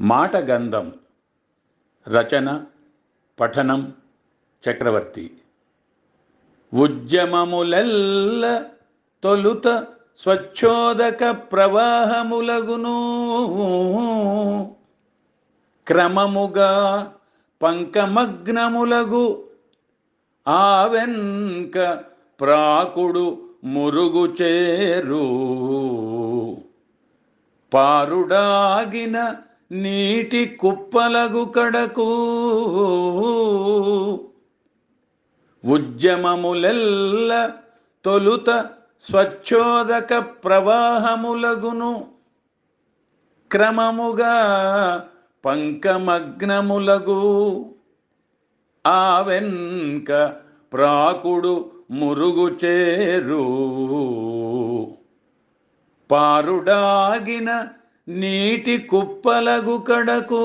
మాట గంధం రచన పఠనం చక్రవర్తి. ఉద్యమములెల్ల తొలుత స్వచ్ఛోదక ప్రవాహములగును. క్రమముగా పంకమగ్నములగు. ఆవెన్క ప్రాకుడు మురుగు చేరు. పారుడాగిన నీటి కుప్పలగు కడకు. ఉద్యమములెల్ల తొలుత స్వచ్ఛోదక ప్రవాహములగును. క్రమముగా పంకమగ్నములగు. ఆవెన్క ప్రాకుడు మురుగు చేరు. పారుడాగిన నీటి కుప్పలగు కడకు.